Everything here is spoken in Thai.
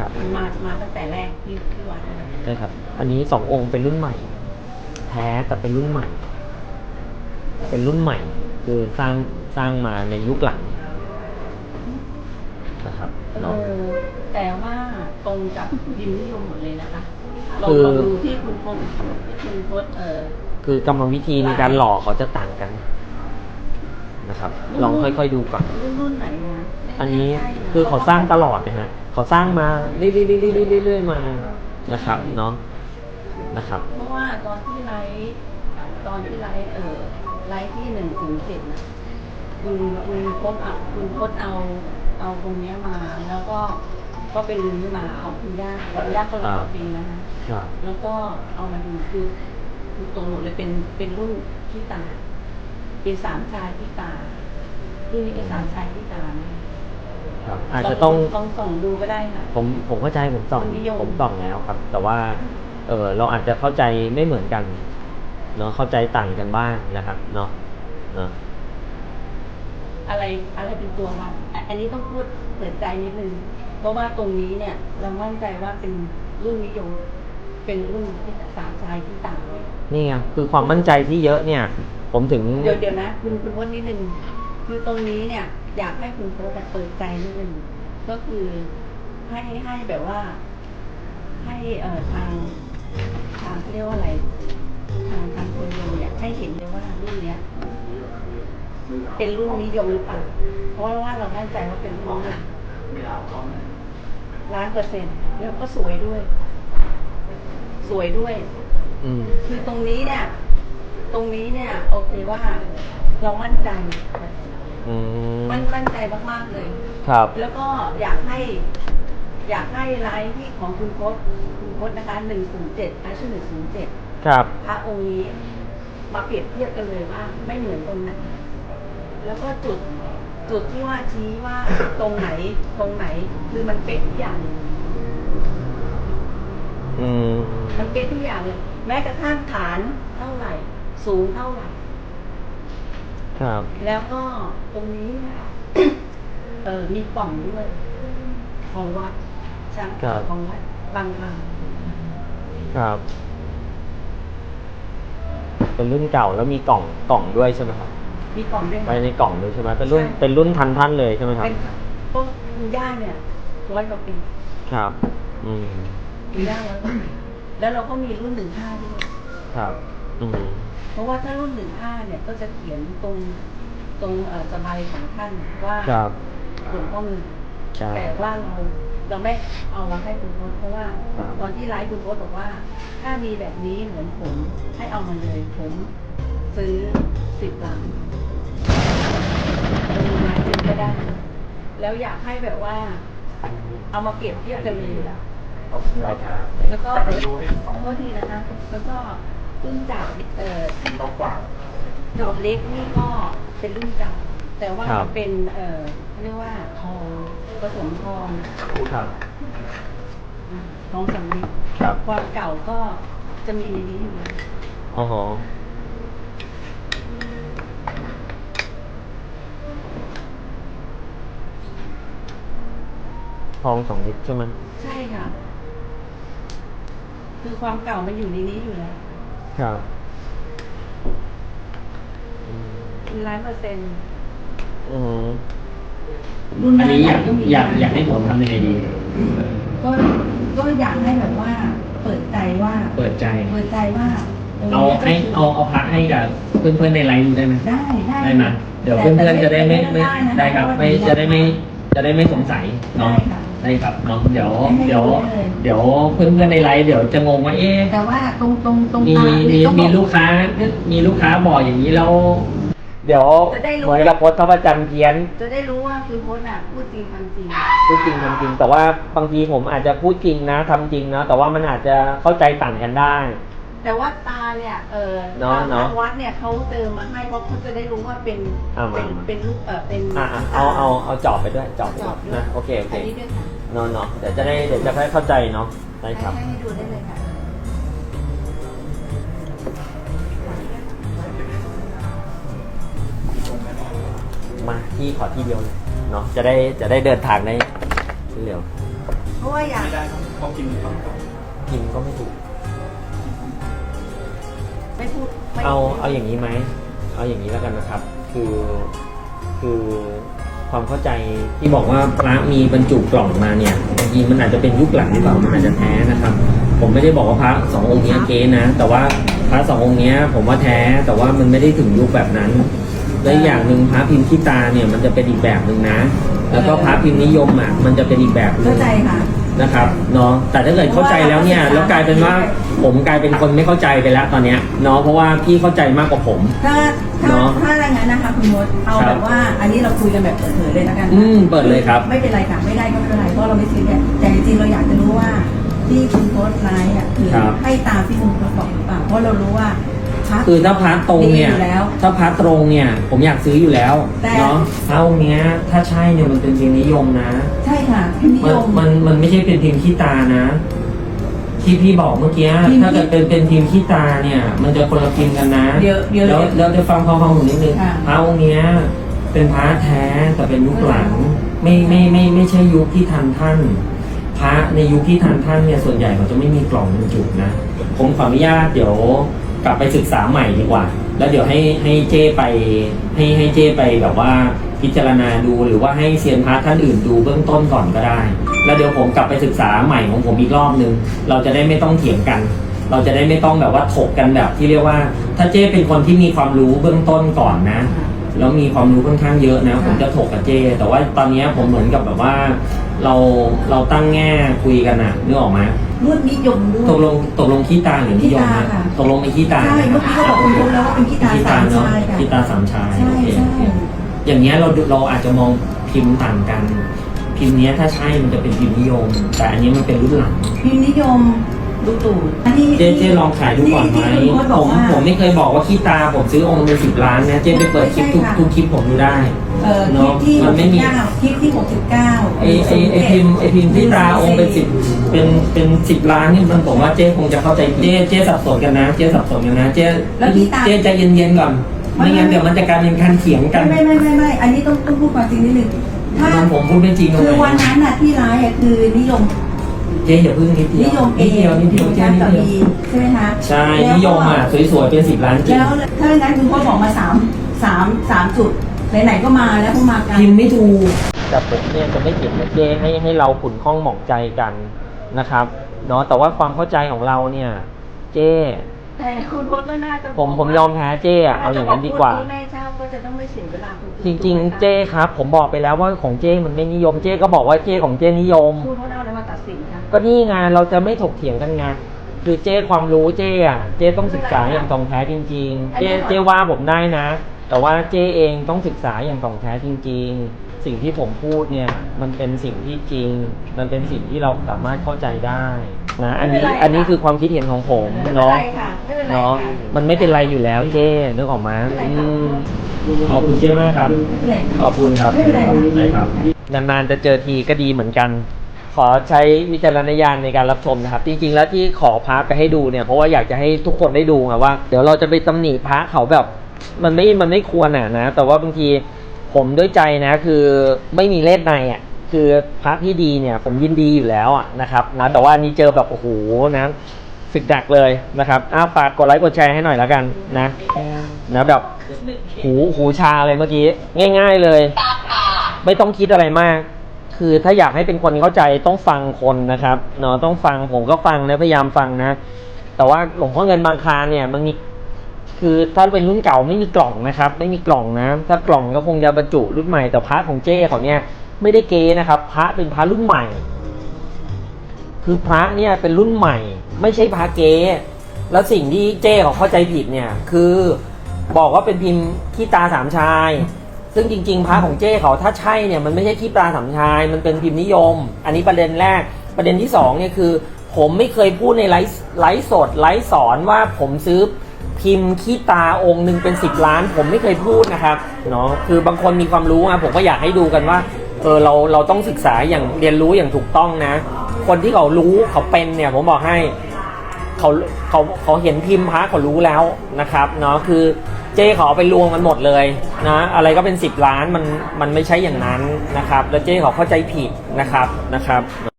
ครับมันมามาตั้งแต่แรกที่ที่วัดเลยใช่ครับ อันนี้สององค์เป็นรุ่นใหม่ แท้แต่เป็นรุ่นใหม่ เป็นรุ่นใหม่ คือสร้างสร้างมาในยุคหลังนะครับเอเนาะ อแต่ว่าตรงกับพิมพ์นิยมหมดเลยนะคะลองคือ ลองดูที่คุณพงที่คุณพจน์เออคือกรรมวิธีในการหล่อเขาจะต่างกัน นะครับ ลองค่อยๆดูก่อน รุ่นรุ่นไหนนะอันนี้ใช่ะคือเขาสร้างตลอดนะฮะเขาสร้างมาเรื่อยๆๆๆๆเรื่อยๆมานะครับเนาะนะครับ เพราะว่าตอนที่ไลฟ์ตอนที่ไลฟ์เออไลฟ์ที่หนึ่งถึงเจ็ดนะคุณคุณพจน์เอาคุณพจน์เอาเอาตรงเนี้ยมาแล้วก็ก็เป็นรื้อมาของคุณย่าคุณย่าก็ร้อยปีแล้วนะครับ แล้วก็เอามาดูคือคือตรงหมดเลยเป็นเป็นรุ่นที่ตา เป็นสามชายที่ตารุ่นนี้เป็นสามชายที่ตานะครับอาจจะต้องลองส่องดูก็ได้ค่ะ ผมผมเข้าใจผมส่องคนนิยม ผมส่องแล้วครับ แต่ว่าเออเราอาจจะเข้าใจไม่เหมือนกันเนาะเข้าใจต่างกันบ้างนะครับเนาะเนาะอะไรอะไรเป็นตัววัดอะอันนี้ต้องพูดเปิดใจนิดนึงเพราะว่าตรงนี้เนี่ย เรามั่นใจว่าเป็นรุ่นนิยม เป็นรุ่นที่สามชายที่ตานี่ไงคือความมั่นใจที่เยอะเนี่ย ผมถึง เดี๋ยวเดี๋ยวนะคุณคุณพจน์นิดนึงคือตรงนี้เนี่ย อยากให้คุณพจน์เปิดใจนิดนึงก็คือให้ให้แบบว่า ให้เอ่อทางทางเขาเรียกว่าอะไรทางทางคนดูเนี่ยให้เห็นเลยว่ารุ่นเนี้ยเป็นรุ่นนิยมหรือเปล่าเพราะว่าเรามั่นใจว่าเป็นรุ่นนิยมล้านเปอร์เซ็นต์แล้วก็สวยด้วย สวยด้วย อืม คือตรงนี้เนี่ย ตรงนี้เนี่ยโอเคว่าเรามั่นใจอืมมั่นมั่นใจมากๆเลย ครับ แล้วก็อยากให้ อยากให้ไลฟ์ที่ของคุณพจน์คุณพจน์นะคะหนึ่งศูนย์เจ็ดไลฟ์ชื่อหนึ่งศูนย์เจ็ดครับ พระองค์นี้มาเปรียบเทียบกันเลยว่า ไม่เหมือนตรงไหนแล้วก็จุดจุดที่ว่าชี้ว่าตรงไหนตรงไหน คือมันเป๊ะทุกอย่างเลยอืม มันเป๊ะทุกอย่างเลย แม้กระทั่งฐานเท่าไหร่ สูงเท่าไหร่ ครับ แล้วก็ตรงนี้เนี่ยเออมีปล่องด้วย ของวัดช่างครับ ของวัดบางบางครับ เป็นรุ่นเก่าแล้วมีกล่องกล่องด้วยใช่ไหมครับมีปล่องด้วยไว้ในกล่องด้วยใช่ไหมเป็นรุ่นใช่ เป็นรุ่นทันท่านเลยใช่ไหมครับ เป็นพวกคุณย่าเนี่ยร้อยกว่าปีครับ อืมคุณย่าร้อยกว่าปีแล้วเราก็มีรุ่นหนึ่งห้าด้วย ครับอืม เพราะว่าถ้ารุ่นหนึ่งห้าเนี่ยก็จะเขียนตรงตรงเอ่อสบายของท่านว่าครับหลวงพ่อเงินใช่แต่ว่าเราเราไม่เอามาให้คุณโพสเพราะว่าครับตอนที่ไลฟ์คุณโพสบอกว่า ถ้ามีแบบนี้เหมือนผมให้เอามาเลยผมซื้อสิบล้านจะมีมาซื้อก็ได้ แล้วอยากให้แบบว่า เอามาเปรียบเทียบกันเลยได้ครับแล้วก็โทษทีนะคะ แล้วก็ รุ่นจากเอ่อดอกเล็กนี่ก็เป็นรุ่นเก่าแต่ว่าครับ เป็นเอ่อเขาเรียกว่าทองผสมทองครับทองสำริดครับ ความเก่าก็จะมีในนี้อยู่อ๋อโหทองสองลิตรใช่ไหมใช่ค่ะ คือความเก่ามันอยู่ในนี้อยู่แล้ว ครับอืมมีร้อยเปอร์เซ็นต์อืมรุ่นอันนี้อยากก็มีอยากอยากให้ผมทำยังไงดี ก็ก็อยากให้แบบว่า เปิดใจว่า เปิดใจ เปิดใจว่าเอาให้เอาเอาพักให้กับเพื่อนๆในไลน์ดูได้ไหมได้ได้ได้ไหมเดี๋ยวเพื่อนๆจะได้ไม่ไม่ได้ครับไม่จะได้ไม่จะได้ไม่สงสัยเนาะ ได้ค่ะได้ครับเนาะเดี๋ยวให้เดี๋ยวดูได้เลยเดี๋ยวเพื่อนๆในไลน์เดี๋ยวจะงงว่าเอ๊ะแต่ว่าตรงตรงตรงมีตามีต้องมีบอกลูกค้ามีลูกค้าบอกอย่างนี้แล้วเดี๋ยวจะได้รู้เหมือนกับโพสต์พระประจันทร์เพี้ยน จะได้รู้ว่าคือโพสต์อะพูดจริงทำจริงพูดจริงทำจริง แต่ว่าบางทีผมอาจจะพูดจริงนะทำจริงนะแต่ว่ามันอาจจะเข้าใจต่างกันได้ แต่ว่าตาเนี่ยเออเนอะเนอะทางวัดเนี่ยเขาเติมมาให้เพราะเขาจะได้รู้ว่าเป็นเอามาเป็นเป็นรูปเออเป็นอะอะเอาเอาเอาจอบไปด้วยจอบไปจด้อวยบด้วยนะโอเคโอเคอันนี้ด้วยค่ะ เนาะเนาะเดี๋ยวจะได้เดี๋ยวจะได้เข้าใจเนาะได้ครับให้ให้ดูได้เลยค่ะมาที่ขอที่เดียวเลยเนาะจะได้จะได้เดินทางได้เร็วเพราะว่าอยากไม่ได้ครับพอกินต้องจบพิมพ์ก็ไม่ถูก ไม่พูดไม่เอาเอาอย่างนี้ไหมเอาอย่างนี้แล้วกันนะครับ คือคือ ความเข้าใจที่บอกว่าพระมีบรรจุกล่องมาเนี่ยบางทีมันอาจจะเป็นยุคหลังหรือเปล่ามันอาจจะแท้นะครับ ผมไม่ได้บอกว่าพระสององค์เนี้ยเก๊นะ แต่ว่าพระสององค์เนี้ยผมว่าแท้แต่ว่ามันไม่ได้ถึงยุคแบบนั้นและอีกอย่างหนึ่งพระพิมพ์ขี้ตาเนี่ยมันจะเป็นอีกแบบหนึ่งนะ แล้วก็พระพิมพ์นิยมอะมันจะเป็นอีกแบบหนึเข้างใจค่ะนะครับเนาะแต่ถ้าเกิดเข้าใจแล้วเนี่ยแล้วกลายเป็นว่าผมกลายเป็นคนไม่เข้าใจไปแล้วตอนเนี้ยเนาะเพราะว่าพี่เข้าใจมากกว่าผมถ้า ถ้าเนอะถ้าอย่างนั้นนะคะคุณมดเอาครัแบบ บว่า อันนี้เราคุยกันแบบเปิดเผยเลยแล้วกันนะอืมเปิดเลยครับ ไม่เป็นไรค่ะไม่ได้ก็ไม่เป็นไรเพราะเราไม่ซีเรียสแต่จริงๆเราอยากจะรู้ว่า ที่คุณโพสต์ไลน์อะคือครับ ให้ตามที่คุณโพสต์บอกหรือเปล่าเพราะเรารู้ว่าพระคือถ้าพาร์ทตรงเนี่ยดีอยู่แล้วถ้าพาร์ทตรงเนี่ย ผมอยากซื้ออยู่แล้วแต่ เนาะพระองค์เนี้ย ถ้าใช่เนี่ยมันเป็นพิมพ์นิยมนะ ใช่ค่ะพิมพ์นิมันยมมันมันไม่ใช่เป็นพิมพ์ขี้ตานะ ที่พี่บอกเมื่อกี้พิมพ์ถ้าเกิดเป็นเป็นพิมพ์ขี้ตาเนี่ย มันจะคนละพิมพ์กันนะเดี๋ยวเดี๋ยวแล้วแล้วจะฟังฟังฟังผมนิดนึงค่ะ พระองค์เนี้ยเป็นพระแท้แต่เป็นยุคหลัง ไม่ไม่ไม่ไม่ใช่ยุคที่ทันท่าน พระในยุคที่ทันท่านเนี่ยส่วนใหญ่เขาจะไม่มีกล่องบรรจุนะ ผมขออนุญาตเดี๋ยวกลับไปศึกษาใหม่ดีกว่า แล้วเดี๋ยวให้ให้เจ้ไปให้ให้เจ้ไปแบบว่า พิจารณาดูหรือว่าให้เซียนพระท่านอื่นดูเบื้องต้นก่อนก็ได้ แล้วเดี๋ยวผมกลับไปศึกษาใหม่ของผมอีกรอบนึง เราจะได้ไม่ต้องเถียงกัน เราจะได้ไม่ต้องแบบว่าถกกันแบบที่เรียกว่า ถ้าเจ้เป็นคนที่มีความรู้เบื้องต้นก่อนนะ แล้วมีความรู้ค่อนข้างเยอะนะ ผมจะถกกับเจแต่ว่าตอนเนี้ยผมเหมือนกับแบบว่า เราเราตั้งแง่คุยกันอะนึกออกไหมรุ่นนิยมด้วยตกลงตกลงขี้ตาหรือนิยมขี้ตานะค่ะตกลงเป็นขี้ตาใช่เมื่อกี้เขาบอกคุณโพสต์แล้วว่าเป็นขี้ตาขี้สาตามเนาะชายค่ะขี้ตาสามชายใช่โอเคใช่ อย่างเงี้ยเราดูเราอาจจะมองพิมพ์ต่างกัน พิมพ์เนี้ยถ้าใช่มันจะเป็นพิมพ์นิยม แต่อันนี้มันเป็นรุ่นหลังพิมพ์นิยมดูตูดอันนี้เจ๊เจ๊ลองขายดูก่อนไหมที่ที่คุณโพสต์บผอกมว่าผมไม่เคยบอกว่าขี้ตาผมซื้อองค์เป็นสิบล้านนะเจ๊ไปเปิดคลิปทุกไม่ใช่ค่ะทุกคลิปผมดูได้เอ่อคเนลิอะปที่มันไม่มี69คลิปที่69ไอไอไอพิมพ์ไอพิมพ์ที่ตาองค์เป็นสิบเป็นเป็นสิบล้านนี่มันผมว่าเจ๊คงจะเข้าใจเจ๊เจ๊สับสนกันนะ เจ๊สับสนกันนะเจ๊แล้วพี่ตาเจ๊ใจเย็นๆก่อน ไม่ไม่งั้นเดี๋ยวมันจะกลายเป็นการเถียงกันไม่ไม่ไม่ไม่อันนี้ต้องต้องพูดความจริงนิดนึงถ้าผมพูดไม่จริงตรงคือไหนวันนั้นน่ะที่ร้ายอะคือนิยมเจ๊อย่าพึ่งนิดเดีนิยวยมเอนิดเดียวนิดเดียวเจ๊การนิดกับเดียวบีใช่ไหมคะใช่แล้วก็นิยมอะสวยๆเป็นสิบล้านจริงแล้วถ้าอย่างนั้นคุณก็บอกมาสามสามสามจุดไหนๆก็มาแล้วก็มากัน พิมพ์ไม่ถูก แต่ผมเนี่ยจะไม่เถียงกับเจ๊ให้ให้เราขุนข้องหมองใจกันนะครับเนาะแต่ว่าความเข้าใจของเราเนี่ย เจ๊ แต่คุณพจน์ก็น่าจะผมผมยอมแพ้เจ๊อะเอาอย่างนั้นดีกว่า แม่เจ้าก็จะต้องไม่เสียเวลาคุณจริง ๆ เจ้ครับ ผมบอกไปแล้วว่าของเจ้มันไม่นิยมเจ้ก็บอกว่าเจ้ของเจ้นิยม คุณพจน์เอาอะไรมาตัดสินคะก็นี่ไงเราจะไม่ถกเถียงกันไงคือเจ้ความรู้เจ้อะเจ้ต้องศึกษาอย่างตรงแท้จริง ๆ เจ้เจ้ว่าผมได้นะ แต่ว่าเจ้เองต้องศึกษาอย่างตรงแท้จริง ๆ สิ่งที่ผมพูดเนี่ย มันเป็นสิ่งที่จริง มันเป็นสิ่งที่เราสามารถเข้าใจได้นะอันนี้อันนี้คือความคิดเห็นของผมไม่เป็นเนาะไรค่ะไม่เป็นไรเนาะค่ะมันไม่เป็นไรอยู่แล้วเจ้นึกออกมาอืมขอบคุณเจ้มากครับไม่เป็นไรขอบคุณครับไม่เป็นไรค่ะได้ครับ นานๆจะเจอทีก็ดีเหมือนกัน ขอใช้วิจารณญาณในการรับชมนะครับ จริงๆ แล้วที่ขอพระไปให้ดูเนี่ย เพราะว่าอยากจะให้ทุกคนได้ดูไงว่า เดี๋ยวเราจะไปตำหนิพระเขาแบบ มันไม่มันไม่ควรอะนะ แต่ว่าบางที ผมด้วยใจนะคือไม่มีเลสในอะคือพระที่ดีเนี่ย ผมยินดีอยู่แล้วอะนะครับนะแต่ว่านี้เจอแบบโอ้โหนะสึกดักเลยนะครับอ้าวฝากกดไลค์กดแชร์ให้หน่อยแล้วกันนะนะแบบหูหูชาเลยเมื่อกี้ ง่าย ๆเลย ไม่ต้องคิดอะไรมาก คือถ้าอยากให้เป็นคนเข้าใจต้องฟังคนนะครับเนาะต้องฟังผมก็ฟังนะพยายามฟังนะ แต่ว่าหลวงพ่อเงินบางคาเนี่ยมันมี คือถ้าเป็นรุ่นเก่าไม่มีกล่องนะครับ ไม่มีกล่องนะ ถ้ากล่องก็คงจะบรรจุรุ่นใหม่แต่พระของเจ้เขาเนี่ยไม่ได้เกนะครับ พระเป็นพระรุ่นใหม่ คือพระเนี่ยเป็นรุ่นใหม่ ไม่ใช่พระเกแล้วสิ่งที่เจ้เขาเข้าใจผิดเนี่ย คือบอกว่าเป็นพิมพ์ขี้ตาสามชาย ซึ่งจริง ๆ พระของเจ้เขาถ้าใช่เนี่ยมันไม่ใช่ขี้ตาสามชาย มันเป็นพิมพ์นิยม อันนี้ประเด็นแรก ประเด็นที่สองเนี่ยคือ ผมไม่เคยพูดในไลฟ์ไลฟ์สดไลฟ์สอนว่าผมซื้อ พิมพ์ขี้ตาองค์หนึ่งเป็นสิบล้าน ผมไม่เคยพูดนะครับเนาะคือบางคนมีความรู้อะผมก็อยากให้ดูกันว่าเออเราเราต้องศึกษาอย่างเรียนรู้อย่างถูกต้องนะ คนที่เขารู้เขาเป็นเนี่ยผมบอกให้เขาเขาเขาเห็นพิมพ์พระเขารู้แล้วนะครับเนาะคือเจ้เขาเอไปรวมกันหมดเลยนะอะไรก็เป็นสิบล้านมันมันไม่ใช่อย่างนั้นนะครับ แล้วเจ้เขาเข้าใจผิดนะครับนะครับ